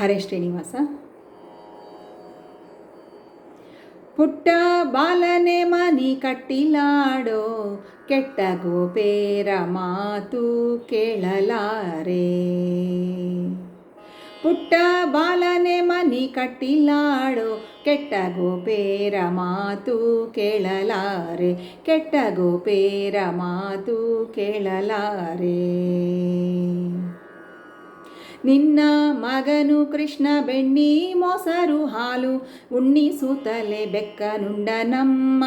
ಹರೇ ಶ್ರೀನಿವಾಸ. ಪುಟ್ಟ ಬಾಲನೆ ಮನಿ ಕಟ್ಟಿಲಾಡೋ ಕೆಟ್ಟ ಗೋಪೇರ ಮಾತು ಕೇಳಲಾರೆ. ಪುಟ್ಟ ಬಾಲನೆ ಮನಿ ಕಟ್ಟಿಲಾಡೋ ಕೆಟ್ಟ ಗೋಪೇರ ಮಾತು ಕೇಳಲಾರೆ. ಕೆಟ್ಟ ಗೋಪೇರ ಮಾತು ಕೇಳಲಾರೆ. ನಿನ್ನ ಮಗನು ಕೃಷ್ಣ ಬೆಣ್ಣಿ ಮೊಸರು ಹಾಲು ಉಣ್ಣಿಸುತ್ತಲೆ ಬೆಕ್ಕನುಂಡ ನಮ್ಮ.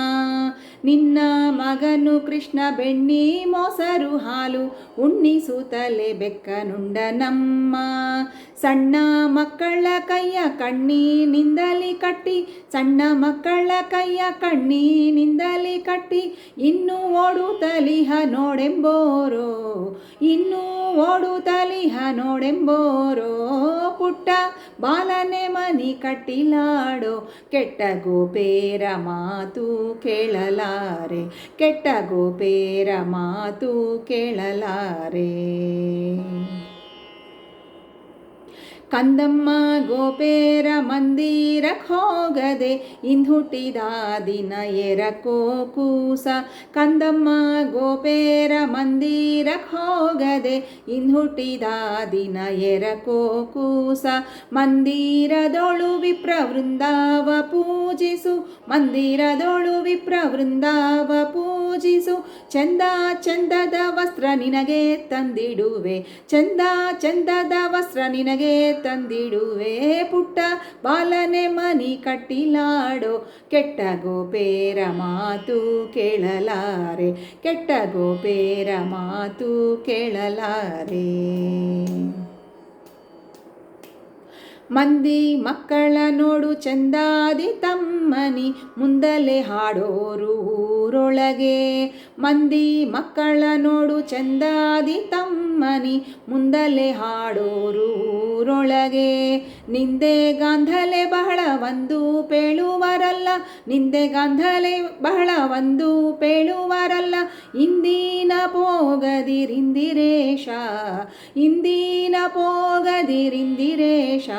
ನಿನ್ನ ಮಗನು ಕೃಷ್ಣ ಬೆಣ್ಣಿ ಮೊಸರು ಹಾಲು ಉಣ್ಣಿಸುತ್ತಲೆ ಬೆಕ್ಕನುಂಡ ನಮ್ಮ. ಸಣ್ಣ ಮಕ್ಕಳ ಕೈಯ ಕಣ್ಣಿನಿಂದಲಿ ಕಟ್ಟಿ, ಸಣ್ಣ ಮಕ್ಕಳ ಕೈಯ ಕಣ್ಣಿನಿಂದಲಿ ಕಟ್ಟಿ, ಇನ್ನೂ ತಲಿಹ ನೋಡೆಂಬೋರು, ಇನ್ನೂ ಓಡುತ್ತಲಿಹ ನೋಡೆಂಬೋರೋ ಪುಟ್ಟ ಬಾಲನೆ ಮನಿ ಕಟ್ಟಿಲಾಡೋ ಕೆಟ್ಟ ಗೋಪೇರ ಮಾತು ಕೇಳಲಾರೆ ಕೆಟ್ಟ ಗೋಪೇರ ಮಾತು ಕೇಳಲಾರೆ. ಕಂದಮ್ಮ ಗೋಪೇರ ಮಂದಿರಕ್ಕೆ ಹೋಗದೆ ಇಂದುಹುಟ್ಟಿದ ದಿನ ಎರಕೋ ಕೂಸ. ಕಂದಮ್ಮ ಗೋಪೇರ ಮಂದಿರಕ್ಕೆ ಹೋಗದೆ ಇಂದುಹುಟ್ಟಿದ ದಿನ ಎರಕೋ ಕೂಸ. ಮಂದಿರದೊಳು ವಿಪ್ರ ವೃಂದಾವ ಪೂಜಿಸು. ಮಂದಿರದೊಳು ವಿಪ್ರ ವೃಂದಾವ ಪೂಜಿಸು. ಚಂದ ಚಂದದ ವಸ್ತ್ರ ನಿನಗೆ ತಂದಿಡುವೆ. ಚಂದ ಚಂದದ ವಸ್ತ್ರ ನಿನಗೆ ತಂದಿಡುವೆ ಪುಟ್ಟ ಬಾಲನೆ ಮನಿ ಕಟ್ಟಿಲಾಡೋ. ಕೆಟ್ಟ ಗೋಪೇರ ಮಾತು ಕೇಳಲಾರೆ, ಕೆಟ್ಟ ಗೋಪೇರ ಮಾತು ಕೇಳಲಾರೆ. ಮಂದಿ ಮಕ್ಕಳ ನೋಡು ಚಂದಾದಿ ತಮ್ಮನಿ, ಮುಂದಲೆ ಹಾಡೋರು ಊರೊಳಗೆ. ಮಂದಿ ಮಕ್ಕಳ ನೋಡು ಚಂದಾದಿ ತಮ್ಮನಿ, ಮುಂದಲೆ ಹಾಡೋರು ಊರೊಳಗೆ ನಿಂದೆ ಗಾಂಧಲೆ ಬಹಳ ಒಂದು ಪೇಳುವರಲ್ಲ. ನಿಂದೆ ಗಾಂಧಲೆ ಬಹಳ ಒಂದು ಪೇಳುವರಲ್ಲ. ಇಂದಿನ ಪೋಗದಿರಿಂದಿರೇಶ ಇಂದಿನ ಪೋಗದಿರಿಂದಿರೇಶ.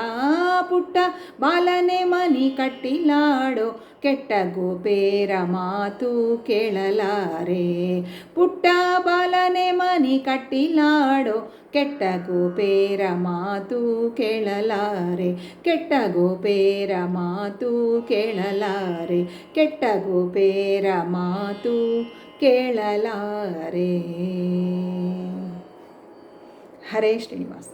ಪುಟ್ಟ ಬಾಲನೆ ಮನಿ ಕಟ್ಟಿಲಾಡೋ, ಕೆಟ್ಟ ಗೋಪೇರ ಮಾತು ಕೇಳಲಾರೆ. ಪುಟ್ಟ ಬಾಲನೆ ಮನಿ ಕಟ್ಟಿಲಾಡೋ, ಕೆಟ್ಟ ಗೋಪೇರ ಮಾತು ಕೇಳಲಾರೆ. ಕೆಟ್ಟ ಗೋಪೇರ ಮಾತು ಕೇಳಲಾರೆ. ಕೆಟ್ಟ ಗೋಪೇರ ಮಾತು ಕೇಳಲಾರೆ. ಹರೇ ಶ್ರೀನಿವಾಸ.